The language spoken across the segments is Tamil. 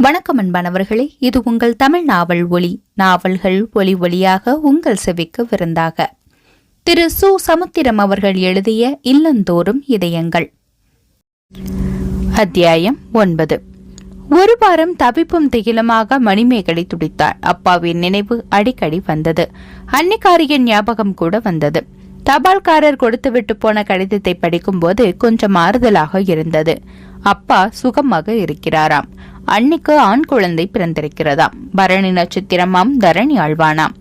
வணக்கம் அன்பானவர்களே இது உங்கள் தமிழ் நாவல் ஒளி நாவல்கள் ஒளி ஒளியாக உங்கள் செவிக்கு விருந்தாக. திரு. சு. சமுத்திரம் அவர்கள் எழுதிய இல்லந்தோறும் இதயங்கள். அத்தியாயம் ஒன்பது. ஒரு வாரம் தவிப்பும் திகிலுமாக மணிமேகலை துடித்தாள். அப்பாவின் நினைவு அடிக்கடி வந்தது. அன்னிக்காரியின் ஞாபகம் கூட வந்தது. தபால்காரர் கொடுத்துவிட்டு போன கடிதத்தை படிக்கும்போது கொஞ்சம் ஆறுதலாக இருந்தது. அப்பா சுகமாக இருக்கிறாராம். அன்னிக்கு ஆண் குழந்தை பிறந்திருக்கிறதாம் பரணி நட்சத்திரமாம் தரணி ஆழ்வானாம்.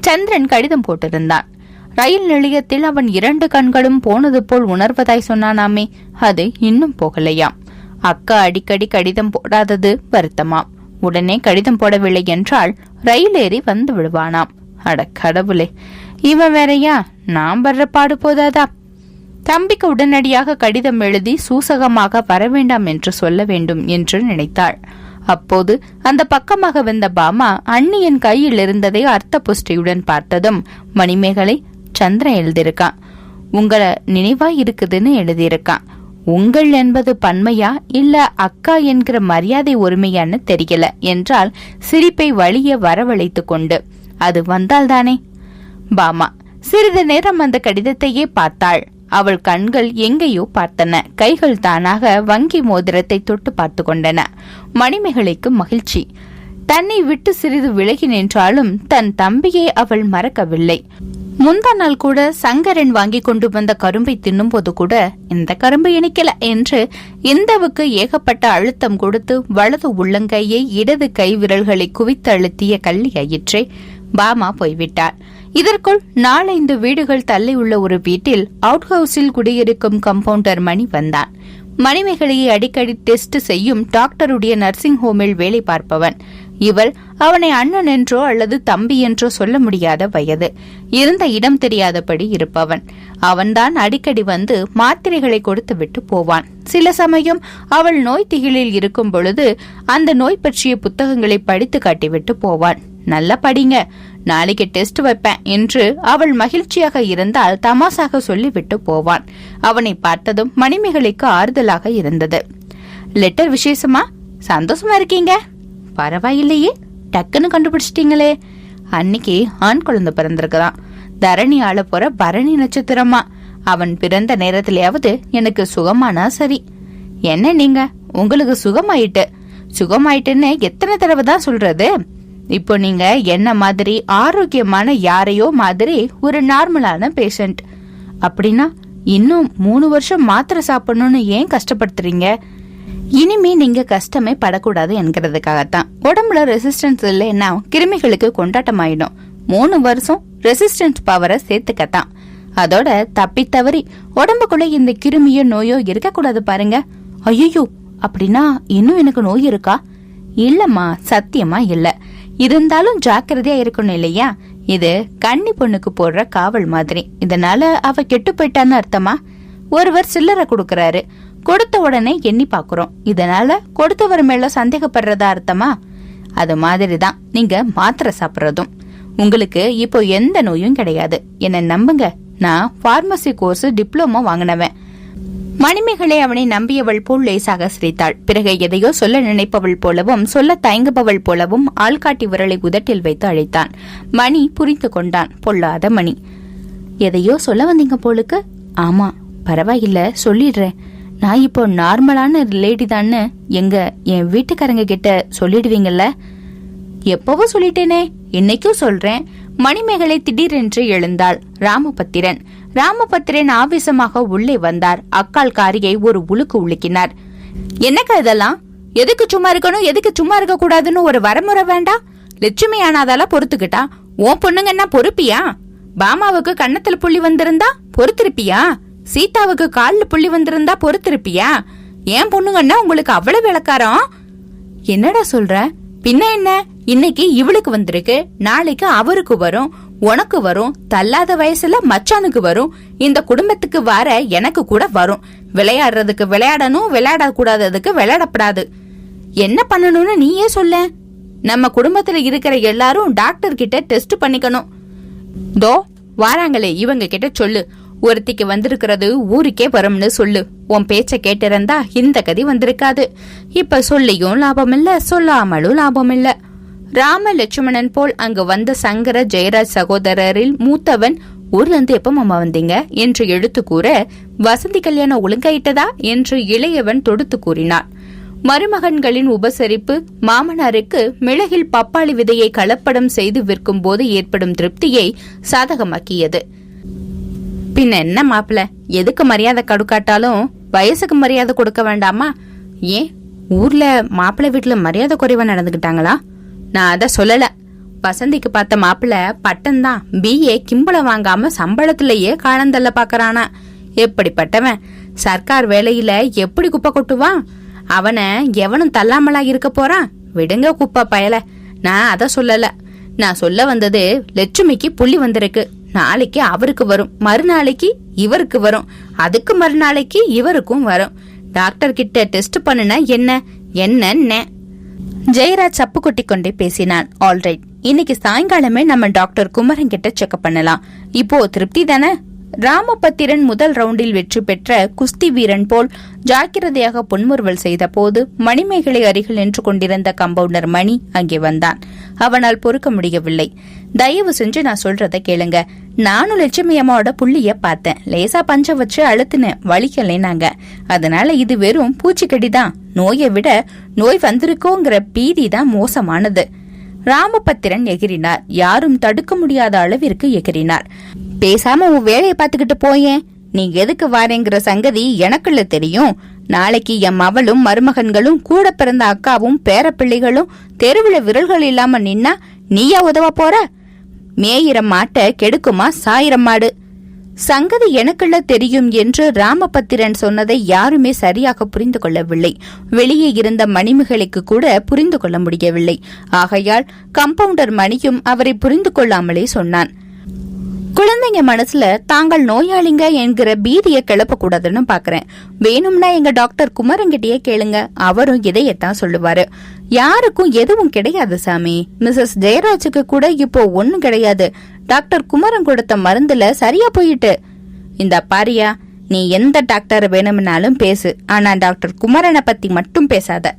சந்திரன் கடிதம் போட்டிருந்தான். ரயில் நிலையத்தில் அவன் இரண்டு கண்களும் போனது போல் உணர்வதாய் சொன்னானாமே அது இன்னும் போகலையாம். அக்கா அடிக்கடி கடிதம் போடாதது வருத்தமாம். உடனே கடிதம் போடவில்லை என்றால் ரயில் ஏறி வந்து விடுவானாம். அட கடவுளே இவன் வேறையா? நாம் வர்ற பாடு போதாதா? தம்பிக்கு உடனடியாக கடிதம் எழுதி சூசகமாக வரவேண்டாம் என்று சொல்ல வேண்டும் என்று நினைத்தாள். அப்போது அந்த பக்கமாக வந்த பாமா அண்ணியின் கையில் இருந்ததை அர்த்த புஷ்டியுடன் பார்த்ததும் மணிமேகலை சந்திரன் எழுதியிருக்கான் உங்களை நினைவா இருக்குதுன்னு எழுதியிருக்கான் உங்கள் என்பது பன்மையா இல்ல அக்கா என்கிற மரியாதை ஒருமையான்னு தெரியல என்றால் சிரிப்பை வழிய வரவழைத்து கொண்டு அது வந்தால்தானே? பாமா சிறிது நேரம் அந்த கடிதத்தையே பார்த்தாள். அவள் கண்கள் எங்கேயோ பார்த்தன. கைகள் தானாக வங்கி மோதிரத்தை தொட்டு பார்த்து கொண்டன. மணிமேகலைக்கு மகிழ்ச்சி. தன்னை விட்டு சிறிது விலகி நின்றாலும் தன் தம்பியை அவள் மறக்கவில்லை. முந்தா நாள் கூட சங்கரன் வாங்கி கொண்டு வந்த கரும்பை தின்னும்போது கூட இந்த கரும்பு இனிக்கல என்று இந்தவுக்கு ஏகப்பட்ட அழுத்தம் கொடுத்து வலது உள்ளங்கையை இடது கை விரல்களை குவித்து அழுத்திய கள்ளி பாமா போய்விட்டார். இதற்குள் நாலைந்து வீடுகள் தள்ளி உள்ள ஒரு வீட்டில் அவுட் ஹவுஸில் குடியிருக்கும் கம்பவுண்டர் மணி வந்தான். மணிமேகலையை அடிக்கடி டெஸ்ட் செய்யும் டாக்டருடைய நர்சிங் ஹோமில் வேலை பார்ப்பவன். இவள் அவனை அண்ணன் என்றோ அல்லது தம்பி என்றோ சொல்ல முடியாத வயது. இருந்த இடம் தெரியாதபடி இருப்பவன். அவன்தான் அடிக்கடி வந்து மாத்திரைகளை கொடுத்து விட்டு போவான். சில சமயம் அவள் நோய் திகிலில் இருக்கும் பொழுது அந்த நோய் பற்றிய புத்தகங்களை படித்து காட்டிவிட்டு போவான். நல்லா படிங்க. நாளைக்கு டெஸ்ட் வைப்பேன் என்று அவள் மகிழ்ச்சியாக இருந்தால் தமாசாக சொல்லிவிட்டு போவான். அவனை பார்த்ததும் மணிமேகலைக்கு ஆறுதலாக இருந்தது. லெட்டர் விசேஷமா? சந்தோஷமா இருக்கீங்க? பரவாயில்லையே. டக்குன்னு கண்டுபிடிச்சிட்டீங்களே. அன்னைக்கு ஆண் குழந்தை பிறந்திருக்குதான் தரணி ஆள போற பரணி நட்சத்திரமா? அவன் பிறந்த நேரத்திலேயாவது எனக்கு சுகமானா சரி. என்ன நீங்க? உங்களுக்கு சுகமாயிட்டு. சுகமாயிட்டுன்னு எத்தனை தடவை தான் சொல்றது? இப்போ நீங்க என்ன மாதிரி ஆரோக்கியமான யாரையோ மாதிரி ஒரு நார்மலான பேஷண்ட் அப்படின்னா இன்னும் மூணு வருஷம் மாத்திரை சாப்பிடணும்னு ஏன் கஷ்டப்படுத்துறீங்க? இனிமே நீங்க கஷ்டமே படக்கூடாது என்கிறதுக்காகத்தான். உடம்புல ரெசிஸ்டன்ஸ் இல்லைன்னா கிருமிகளுக்கு கொண்டாட்டம் ஆயிடும் மூணு வருஷம் ரெசிஸ்டன்ஸ் பவரை சேர்த்துக்கத்தான். அதோட தப்பி தவறி உடம்புக்குள்ள இந்த கிருமியோ நோயோ இருக்கக்கூடாது பாருங்க. ஐயோ அப்படின்னா இன்னும் எனக்கு நோய் இருக்கா? இல்லம்மா சத்தியமா இல்லை. இருந்தாலும் ஜாக்கிரதையா இருக்கணும் இல்லையா? இது கன்னி பொண்ணுக்கு போடுற காவல் மாதிரி. இதனால அவ கெட்டு போயிட்டான்னு அர்த்தமா? ஒருவர் சில்லறை கொடுக்கறாரு. கொடுத்த உடனே எண்ணி பாக்குறோம். இதனால கொடுத்தவர் மேல சந்தேகப்படுறதா அர்த்தமா? அது மாதிரிதான். நீங்க மாத்திரை சாப்பிடுறதும். உங்களுக்கு இப்போ எந்த நோயும் கிடையாது. என்ன நம்புங்க. நான் ஃபார்மசி கோர்ஸ் டிப்ளமோ வாங்கினவன். மணிமேகலை அவனை நம்பியவள் போல் லேசாக சிரித்தாள். பிறகு எதையோ சொல்ல நினைப்பவள் போலவும் சொல்ல தயங்குபவள் போலவும் ஆள்காட்டி விரலை உதட்டில் வைத்து அழைத்தான். மணி புரிந்து கொண்டான். பொல்லாத மணி. எதையோ சொல்ல வந்தீங்க போலுக்கு? ஆமா பரவாயில்ல சொல்லிடுறேன். நான் இப்போ நார்மலான லேடி தான்னு எங்க என் வீட்டுக்காரங்க கிட்ட சொல்லிடுவீங்கல்ல? எப்பவோ சொல்லிட்டேனே இன்னைக்கும் சொல்றேன். மணிமேகலை திடீரென்று எழுந்தாள். ராமபத்திரன். ராமபத்திரன் ஆவேசமாக உள்ளே வந்தார். அக்கால் காரியை ஒரு உழுக்கு உலுக்கினார். என்னக்கா இதெல்லாம்? எதுக்கு சும்மா இருக்கணும்? எதுக்கு சும்மா இருக்க கூடாதுன்னு ஒரு வரமுறை வேண்டாம் லட்சுமி ஆனாதால பொறுத்துக்கிட்டா? உன் பொண்ணுங்க என்ன பொறுப்பியா? பாமாவுக்கு கன்னத்துல புள்ளி வந்திருந்தா பொறுத்திருப்பியா? சீதாவுக்கு காலில் புள்ளி வந்திருந்தா பொறுத்திருப்பியா? ஏன் பொண்ணுங்கன்னா உங்களுக்கு அவ்வளவு விளக்காரம்? என்னடா சொல்ற? பின்ன என்ன? இன்னைக்கு இவளுக்கு வந்திருக்கு. நாளைக்கு அவருக்கு வரும். உனக்கு வரும். தள்ளாத வயசுல மச்சானுக்கு வரும். இந்த குடும்பத்துக்கு வர எனக்கு கூட வரும். விளையாடுறதுக்கு விளையாடணும். விளையாட கூடாததுக்கு விளையாடப்படாது. என்ன பண்ணணும்னு நீயே சொல்ல. நம்ம குடும்பத்துல இருக்கிற எல்லாரும் டாக்டர் கிட்ட டெஸ்ட் பண்ணிக்கணும். தோ வாராங்களே இவங்க கிட்ட சொல்லு. ஒருத்திக்கு வந்திருக்கிறது ஊருக்கே வரும்னு சொல்லு. உன் பேச்ச கேட்டிருந்தா இந்த கதி வந்திருக்காது. இப்ப சொல்லியும் லாபம் இல்ல சொல்லாமலும் லாபம் இல்ல ராம லட்சுமணன் போல் அங்கு வந்த சங்கர ஜெயராஜ் சகோதரரில் மூத்தவன் ஊர்ல இருந்து எப்ப மாமா வந்தீங்க? என்று எடுத்து கூற வசந்தி கல்யாணம் ஒழுங்காயிட்டதா? என்று இளையவன் தொடுத்து கூறினான். மருமகன்களின் உபசரிப்பு மாமனாருக்கு மிளகில் பப்பாளி விதையை கலப்படம் செய்து விற்கும் போது ஏற்படும் திருப்தியை சாதகமாக்கியது. பின்ன என்ன மாப்பிள? எதுக்கு மரியாதை கடுக்காட்டாலும் வயசுக்கு மரியாதை கொடுக்க வேண்டாமா? ஏன்? ஊர்ல மாப்பிள்ளை வீட்டுல மரியாதை குறைவா நடந்துகிட்டாங்களா? நான் அத சொல்லல. வசந்திக்கு பார்த்த மாப்பிள்ள பட்டம்தான். பிஏ கிம்பளம் வாங்காம சம்பளத்திலேயே காலந்தல்ல பாக்கறானா? எப்படிப்பட்டவன்? சர்க்கார் வேலையில எப்படி குப்பை கொட்டுவான்? அவனை எவனும் தள்ளாமலா இருக்க போறான்? விடுங்க குப்பை பயல. நான் அத சொல்லல. நான் சொல்ல வந்தது லட்சுமிக்கு புள்ளி வந்திருக்கு. நாளைக்கு அவருக்கு வரும். மறுநாளைக்கு இவருக்கு வரும். அதுக்கு மறுநாளைக்கு இவருக்கும் வரும். டாக்டர் கிட்ட டெஸ்ட் பண்ணுனா என்ன? என்னென்ன? ஜெயராஜ் சப்பு கொட்டி கொண்டே பேசினான். ஆல்ரைட் இன்னைக்கு சாயங்காலமே நம்ம டாக்டர் குமரன் கிட்ட செக்அப் பண்ணலாம். இப்போ திருப்தி தானே? ராமபத்திரன் முதல் ரவுண்டில் வெற்றி பெற்ற குஸ்தி வீரன் போல் ஜாக்கிரதையாக புன்முறுவல் செய்த போது மணிமேகலை அருகில் நின்று கொண்டிருந்த கம்பவுண்டர் மணி அங்கே வந்தான். அவனால் பொறுக்க முடியவில்லை. தயவு செஞ்சு நான் சொல்றத கேளுங்க. நானும் லட்சுமி அம்மாவோட புள்ளிய பார்த்தேன். லேசா பஞ்ச வச்சு அழுத்துனேன் வலிக்கலைனாங்க அதனால இது வெறும் பூச்சிக்கடிதான். நோயை விட நோய் வந்திருக்கோங்கிற பீதி தான் மோசமானது. ராமபத்திரன் எகிரினார் யாரும் தடுக்க முடியாத அளவிற்கு எகிரினார் பேசாம உன் வேலையை பார்த்துக்கிட்டு போயேன். நீ எதுக்கு வாரேங்கிற சங்கதி எனக்குள்ள தெரியும். நாளைக்கு என் மவளும் மருமகன்களும் கூட பிறந்த அக்காவும் பேரப்பிள்ளைகளும் தெருவுல விரல்கள் இல்லாம நின்னா நீயா உதவ போற? மேயிற மாட்ட கெடுக்குமா சாயிரம் மாடு சங்கதி எனக்குள்ள தெரியும் என்று ராமபத்திரன் சொன்னதை யாருமே சரியாக புரிந்து கொள்ளவில்லை. வெளியே இருந்த மணிமகளுக்கு கூட புரிந்து கொள்ள முடியவில்லை. ஆகையால் கம்பவுண்டர் மணியும் அவரை புரிந்து கொள்ளாமலே சொன்னான். குழந்தைங்க மனசுல தாங்கள் நோயாளிங்க என்கிற பீதியை கிளப்பக்கூடாதுன்னு பாக்குறேன். வேணும்னா எங்க டாக்டர் குமரங்கிட்டயே கேளுங்க. அவரும் இதையத்தான் சொல்லுவாரு. யாருக்கும் எதுவும் கிடையாது சாமி. மிஸ்ஸஸ் ஜெயராஜுக்கு கூட இப்போ ஒன்னும் கிடையாது. டாக்டர் குமரன் கொடுத்த மருந்துல சரியா போயிட்டு. இந்த பாரியா நீ எந்த டாக்டர் வேணும்னாலும் பேசு. ஆனா டாக்டர் குமரனை பத்தி மட்டும் பேசாத.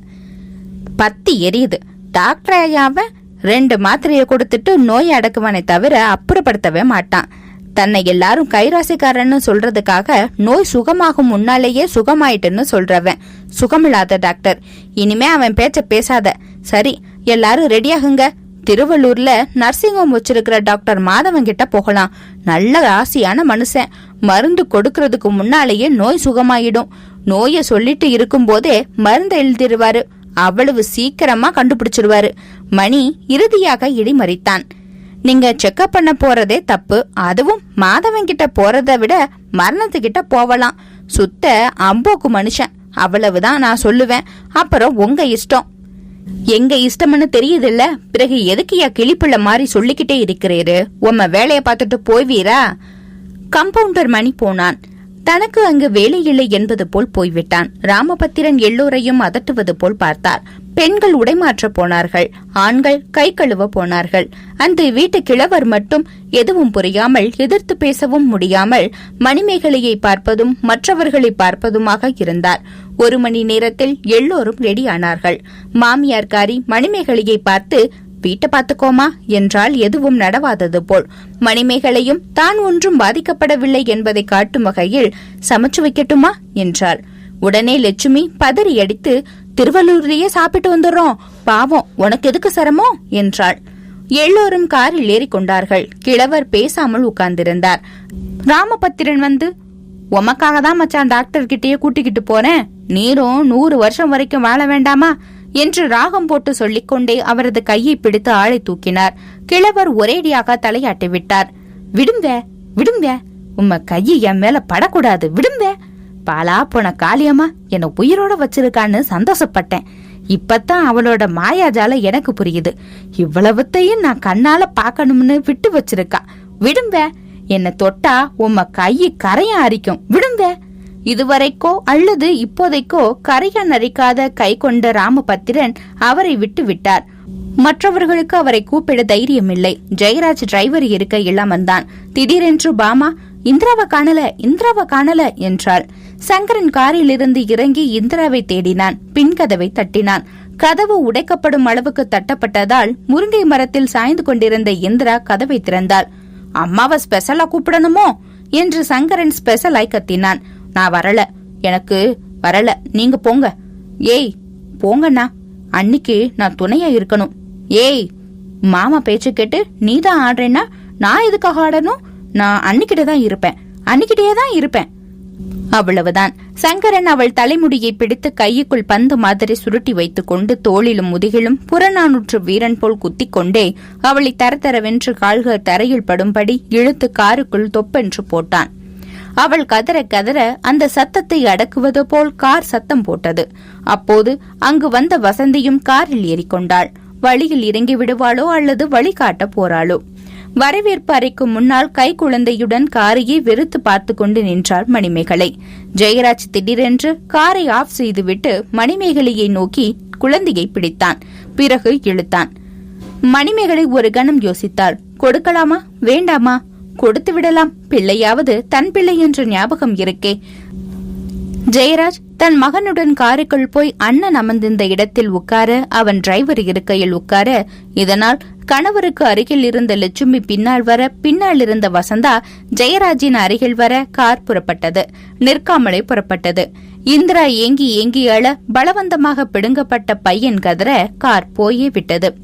பத்தி எரியுது. டாக்டர் ஐயாவ ரெண்டு மாத்திரையை கொடுத்துட்டு நோயை அடக்குவானே தவிர அப்புறப்படுத்தவே மாட்டான். தன்னை எல்லாரும் கைராசிக்காரன்னு சொல்றதுக்காக நோய் சுகமாகும் முன்னாலேயே சுகமாயிட்டுன்னு சொல்றவன். சுகமில்லாத டாக்டர். இனிமே அவன் பேச்ச பேசாத. சரி எல்லாரும் ரெடியாகுங்க திருவள்ளூர்ல நர்சிங் ஹோம் வச்சிருக்கிற டாக்டர் மாதவன் கிட்ட போகலாம். நல்ல ராசியான மனுஷன். மருந்து கொடுக்கறதுக்கு முன்னாலேயே நோய் சுகமாயிடும். நோய சொல்லிட்டு இருக்கும் போதே மருந்து எழுதிருவாரு அவ்வளவு சீக்கிரமா கண்டுபிடிச்சிருவாரு. மணி இறுதியாக இடிமறித்தான். நீங்க செக்அப் பண்ண போறதே தப்பு. அதுவும் மாதவன் கிட்ட போறதை விட மரணத்துக்கிட்ட போவலாம். சுத்த அம்போக்கு மனுஷன். அவ்வளவுதான் நான் சொல்லுவேன். அப்புறம் உங்க இஷ்டம். எங்க இஷ்டம்னு தெரியுதுல்ல? பிறகு எதுக்குயா கிளிப்புள்ள மாதிரி சொல்லிக்கிட்டே இருக்கிறீரு? உம்ம வேலைய பார்த்துட்டு போய்வீரா? கம்பவுண்டர் மணி போனான். தனக்கு அங்கு வேலை இல்லை என்பது போல் போய்விட்டான். ராமபத்திரன் எல்லோரையும் அதட்டுவது போல் பார்த்தார். பெண்கள் உடைமாற்ற போனார்கள் ஆண்கள் கை கழுவ போனார்கள். அந்த வீட்டு கிழவர் மட்டும் எதுவும் புரியாமல் எதிர்த்து பேசவும் முடியாமல் மணிமேகலையை பார்ப்பதும் மற்றவர்களை பார்ப்பதுமாக இருந்தார். ஒரு மணி நேரத்தில் எல்லோரும் ரெடியானார்கள். மாமியார்காரி மணிமேகலையை பார்த்து வீட்டை பார்த்துக்கோமா என்றால் எதுவும் நடவாதது போல். மணிமேகலையும் தான் ஒன்றும் பாதிக்கப்படவில்லை என்பதை காட்டும் வகையில் சமைச்சு வைக்கட்டுமா? என்றாள். உடனே லட்சுமி பதறியடித்து திருவள்ளூர்லயே சாப்பிட்டு வந்துடுறோம். பாவம் உனக்கு எதுக்கு சிரமம்? என்றாள். எல்லோரும் காரில் ஏறிக்கொண்டார்கள். கிழவர் பேசாமல் உட்கார்ந்திருந்தார். ராமபத்திரன் வந்து உமக்காக தான் மச்சான் டாக்டர் கிட்டேயே கூட்டிக்கிட்டு போறேன். நீரும் நூறு வருஷம் வரைக்கும் வாழ வேண்டாமா? என்று ராகம் போட்டு சொல்லிக்கொண்டே அவரது கையை பிடித்து ஆளை தூக்கினார். கிழவர் ஒரேடியாக தலையாட்டி விட்டார். விடுங்க விடுங்க. உம்ம கையை என் மேல படக்கூடாது. விடுங்க. பாலா போன காளியம்மா என்னை உயிரோட வச்சிருக்கான்னு சந்தோஷப்பட்டேன். இப்பத்தான் அவளோட மாயாஜால எனக்கு புரியுது. இவ்வளவுத்தையும் நான் கண்ணால பாக்கணும்னு விட்டு வச்சிருக்கா. விடும்ப என்ன தொட்டா உம்ம கையை கரையா அரிக்கும். விடும்ப இதுவரைக்கோ அல்லது இப்போதைக்கோ கரையா நரிக்காத கை கொண்ட ராமபத்திரன் அவரை விட்டு விட்டார். மற்றவர்களுக்கு அவரை கூப்பிட தைரியம் இல்லை ஜெயராஜ் டிரைவர் இருக்க இல்லாமந்தான் திடீரென்று பாமா இந்திராவை காணல இந்திராவை காணல என்றாள். சங்கரன் காரிலிருந்து இறங்கி இந்திராவை தேடினான். பின் கதவை தட்டினான். கதவு உடைக்கப்படும் அளவுக்கு தட்டப்பட்டதால் முருங்கை மரத்தில் சாய்ந்து கொண்டிருந்த இந்திரா கதவை திறந்தாள். அம்மாவை ஸ்பெஷலா கூப்பிடணுமோ? என்று சங்கரன் ஸ்பெஷலாய் கத்தினான். நான் வரல. எனக்கு வரல. நீங்க போங்க. ஏய் போங்கண்ணா. அன்னைக்கு நான் துணையா இருக்கணும். ஏய் மாமா பேச்சு கேட்டு நீ தான் ஆடுறேன்னா நான் எதுக்காக ஆடணும்? நான் அன்னிக்கிட்ட தான் இருப்பேன். அன்னிக்கிட்டே தான் இருப்பேன். அவ்வளவுதான். சங்கரன் அவள் தலைமுடியை பிடித்து கையுக்குள் பந்து மாதிரி சுருட்டி வைத்துக் கொண்டு தோளிலும் முதுகிலும் புறநானூற்று வீரன் போல் குத்திக் கொண்டே அவளை தரதரவென்று கால்கள் தரையில் படும்படி இழுத்து காருக்குள் தொப்பென்று போட்டான். அவள் கதற கதற அந்த சத்தத்தை அடக்குவது போல் கார் சத்தம் போட்டது. அப்போது அங்கு வந்த வசந்தியும் காரில் ஏறிக்கொண்டாள். வழியில் இறங்கி விடுவாளோ அல்லது வழிகாட்ட போறாளோ? வரவேற்பு அறைக்கு முன்னால் கை குழந்தையுடன் காரையே வெறுத்து பார்த்து கொண்டு நின்றாள் மணிமேகலை. ஜெயராஜ் திடீரென்று காரை ஆஃப் செய்துவிட்டு மணிமேகலையை நோக்கி குழந்தையை பிடித்தான். பிறகு இழுத்தான். மணிமேகலை ஒரு கணம் யோசித்தாள். கொடுக்கலாமா? வேண்டாமா? கொடுத்து விடலாம். பிள்ளையாவது தன் பிள்ளை என்ற ஞாபகம் இருக்கே. ஜெயராஜ் தன் மகனுடன் காருக்குள் போய் அண்ணன் அமர்ந்திருந்த இடத்தில் உட்கார அவன் டிரைவர் இருக்கையில் உட்கார இதனால் கணவருக்கு அருகில் இருந்த லட்சுமி பின்னால் வர பின்னால் இருந்த வசந்தா ஜெயராஜின் அருகில் வர கார் புறப்பட்டது. நிற்காமலே புறப்பட்டது. இந்திரா ஏங்கி ஏங்கி அழ பலவந்தமாக பிடுங்கப்பட்ட பையன் கதற கார் போயே விட்டது.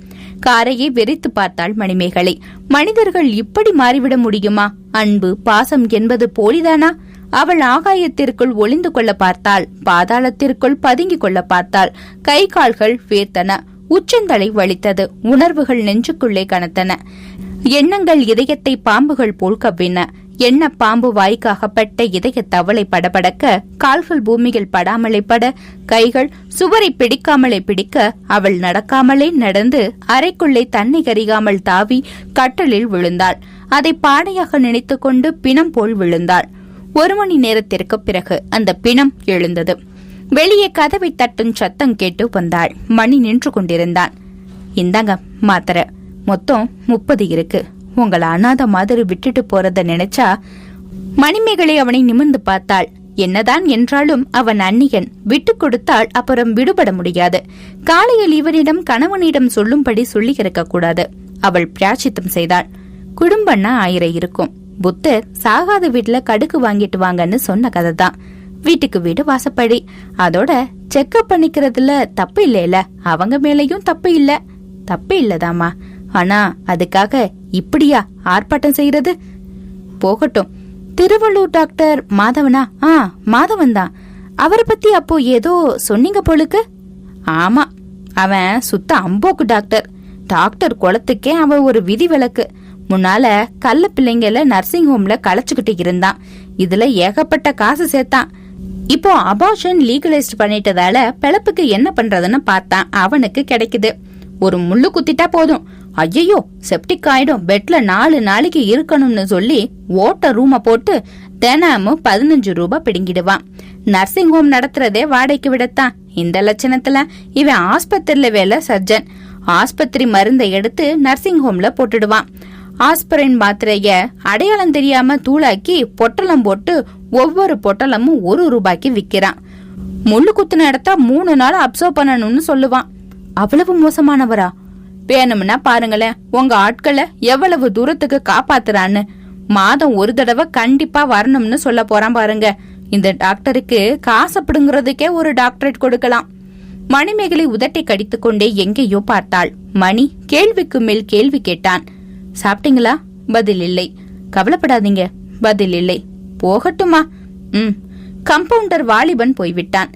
காரையே வெறித்து பார்த்தாள் மணிமேகலை. மனிதர்கள் இப்படி மாறிவிட முடியுமா? அன்பு பாசம் என்பது போலிதானா? அவள் ஆகாயத்திற்குள் ஒளிந்து கொள்ள பார்த்தாள் பாதாளத்திற்குள் பதுங்கிக் கொள்ள பார்த்தாள். கை கால்கள் வேர்த்தன. உச்சந்தலை வலித்தது. உணர்வுகள் நெஞ்சுக்குள்ளே கனத்தன. எண்ணங்கள் இதயத்தை பாம்புகள் போல் கவ்வின. எண்ண பாம்பு வாய்க்காகப்பட்ட இதய தவளை படபடக்க கால்கள் பூமியில் படாமலே பட கைகள் சுவரை பிடிக்காமலே பிடிக்க அவள் நடக்காமலே நடந்து அறைக்குள்ளே தன்னை கறிகாமல் தாவி கட்டலில் விழுந்தாள். அதை பாடையாக நினைத்துக்கொண்டு பிணம் போல் விழுந்தாள். ஒரு மணி நேரத்திற்கு பிறகு அந்த பிணம் எழுந்தது. வெளியே கதவை தட்டும் சத்தம் கேட்டு வந்தாள். மணி நின்று கொண்டிருந்தான். இந்தாங்க மாத்திர. மொத்தம் முப்பது இருக்கு. உங்களை அனாத மாதிரி விட்டுட்டு போறத நினைச்சா மணிமேகலை அவனை நிமிர்ந்து பார்த்தாள். என்னதான் என்றாலும் அவன் அன்னியன் விட்டு கொடுத்தால் அப்புறம் விடுபட முடியாது. காலையில் இவனிடம் கணவனிடம் சொல்லும்படி சொல்லி கூடாது. அவள் பிராச்சித்தம் செய்தாள். குடும்பம்னா ஆயிரம் இருக்கும். புத்தர் சாகாத வீட்டுல கடுக்கு வாங்கிட்டு வாங்கன்னு சொன்ன கதை தான் வீட்டுக்கு வீடு வாசப்படி. அதோட செக்அப் பண்ணிக்கிறதுல தப்பு இல்லைல. அவங்க மேலையும் தப்பு இல்ல. தப்பு இல்லதாமா ஆனா அதுக்காக இப்படியா ஆர்ப்பாட்டம் செய்யறது? போகட்டும். திருவள்ளூர் டாக்டர் மாதவனா? ஆ மாதவன் தான். அவரை பத்தி அப்போ ஏதோ சொன்னீங்க போலுக்கு? ஆமா அவன் சுத்த அம்போக்கு டாக்டர். டாக்டர் குளத்துக்கே அவன் ஒரு விதி விலக்கு முன்னால கள்ள பிள்ளைங்கள நர்சிங் ஹோம்ல களைச்சுக்கிட்டு இருந்தான். இதுல ஏகப்பட்ட காசு சேர்த்தான். இப்போ அபார்ஷன் லீகலைஸ்ட் பண்ணிட்டதால பிழப்புக்கு என்ன பண்றதுன்னு பார்த்தான் அவனுக்கு கிடைக்குது. ஒரு முள்ளு குத்திட்டா போதும். ஐயோ செப்டிக் ஆயிடும். பெட்ல நாலு நாளைக்கு இருக்கணும்னு சொல்லி ஓட்ட ரூம போட்டு தினமும் பதினஞ்சு ரூபாய் பிடுங்கிடுவான். நர்சிங் ஹோம் நடத்துறதே வாடகைக்கு விடத்தான். இந்த லட்சணத்துல இவன் ஆஸ்பத்திரியில வேலை சர்ஜன் ஆஸ்பத்திரி மருந்தை எடுத்து நர்சிங் ஹோம்ல போட்டுடுவான். ஆஸ்பிரின் மாத்திரைய அடையாளம் தெரியாம தூளாக்கி பொட்டலம் போட்டு ஒவ்வொரு பொட்டலமும் ஒரு ரூபாய்க்கு விக்கிறான். முள்ளு குத்துன இடத்த மூணு நாள் அப்சர்வ் பண்ணணும்னு சொல்லுவான். அவ்வளவு மோசமானவரா? வேணும்னா பாருங்களேன் உங்க ஆட்களை எவ்வளவு தூரத்துக்கு காப்பாத்துறான்னு. மாதம் ஒரு தடவை கண்டிப்பா வரணும்னு சொல்ல போறான் பாருங்க. இந்த டாக்டருக்கு காசப்படுங்கிறதுக்கே ஒரு டாக்டரேட் கொடுக்கலாம். மணிமேகலை உதட்டை கடித்துக்கொண்டே எங்கேயோ பார்த்தாள். மணி கேள்விக்கு மேல் கேள்வி கேட்டான். சாப்பிட்டீங்களா? பதில் இல்லை கவலைப்படாதீங்க. பதில் இல்லை போகட்டுமா? ம். கம்பவுண்டர் வாலிபன் போய்விட்டான்.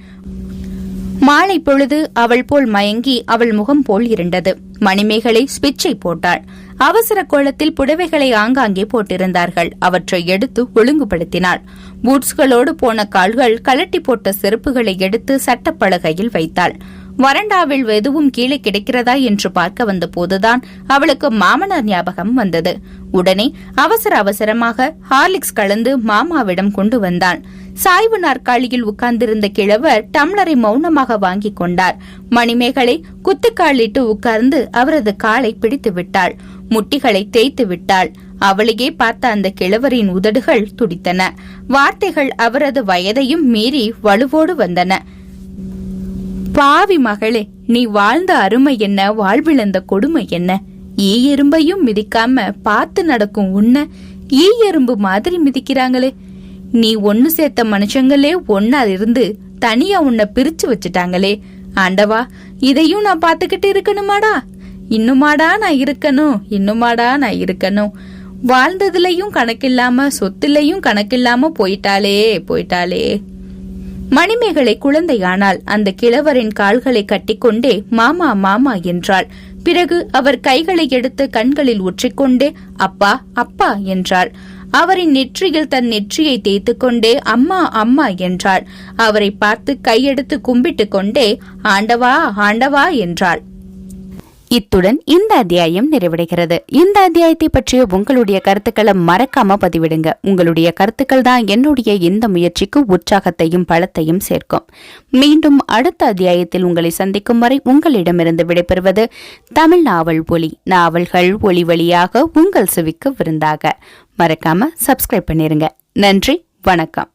மாலை பொழுது அவள் போல் மயங்கி அவள் முகம் போல் இருண்டது மணிமேகலை ஸ்விட்சை போட்டாள். அவசர கோலத்தில் புடவைகளை ஆங்காங்கே போட்டிருந்தார்கள். அவற்றை எடுத்து ஒழுங்குபடுத்தினாள். பூட்ஸ்களோடு போன கால்கள் கலட்டி போட்ட செருப்புகளை எடுத்து சட்டப்பலகையில் வைத்தாள். வறண்டாவில் எதுவும் கீழே கிடைக்கிறதா என்று பார்க்க வந்த போதுதான் அவளுக்கு மாமனார் ஞாபகம் வந்தது. உடனே அவசர அவசரமாக ஹார்லிக்ஸ் கலந்து மாமாவிடம் கொண்டு வந்தான். சாய்வு நாற்காலியில் உட்கார்ந்திருந்த கிழவர் டம்ளரை மௌனமாக வாங்கிக் கொண்டார். மணிமேகலை குத்துக்காலிட்டு உட்கார்ந்து அவரது காலை பிடித்து விட்டாள். முட்டிகளை தேய்த்து விட்டாள். அவளையே பார்த்த அந்த கிழவரின் உதடுகள் துடித்தன. வார்த்தைகள் அவரது வயதையும் மீறி வலுவோடு வந்தன. பாவி மகளே நீ வாழ்ந்த அருமை என்ன வாழ்விழந்த கொடுமை என்ன? ஈ எறும்பையும் மிதிக்காம பார்த்து நடக்கும் உன்ன ஈ எறும்பு மாதிரி மிதிக்கிறாங்களே. நீ ஒன்னு சேர்த்த மனுஷங்களே ஒன்னா இருந்து தனியா உன்னை பிரிச்சு வச்சுட்டாங்களே. ஆண்டவா இதையும் நான் பாத்துக்கிட்டு இருக்கணுமாடா? இன்னுமாடா நான் இருக்கணும் இன்னுமாடா நான் இருக்கணும். வாழ்ந்ததுலயும் கணக்கில்லாம சொத்துலயும் கணக்கில்லாம போயிட்டாலே போயிட்டாலே. மணிமேகலை குழந்தையானால் அந்த கிழவரின் கால்களை கட்டிக்கொண்டே மாமா மாமா என்றாள். பிறகு அவர் கைகளை எடுத்து கண்களில் ஒற்றிக்கொண்டே அப்பா அப்பா என்றாள். அவரின் நெற்றியில் தன் நெற்றியை தேய்த்து கொண்டே அம்மா அம்மா என்றாள். அவரை பார்த்து கையெடுத்து கும்பிட்டு கொண்டே ஆண்டவா ஆண்டவா என்றாள். இத்துடன் இந்த அத்தியாயம் நிறைவடைகிறது. இந்த அத்தியாயத்தை பற்றிய உங்களுடைய கருத்துக்களை மறக்காம பதிவிடுங்க. உங்களுடைய கருத்துக்கள் தான் என்னுடைய இந்த முயற்சிக்கு உற்சாகத்தையும் பலத்தையும் சேர்க்கும். மீண்டும் அடுத்த அத்தியாயத்தில் உங்களை சந்திக்கும் வரை உங்களிடமிருந்து விடைபெறுவது தமிழ் நாவல் ஒளி நாவல்கள் ஒளி வழியாக உங்கள் செவிக்கு விருந்தாக. மறக்காம சப்ஸ்கிரைப் பண்ணிருங்க. நன்றி வணக்கம்.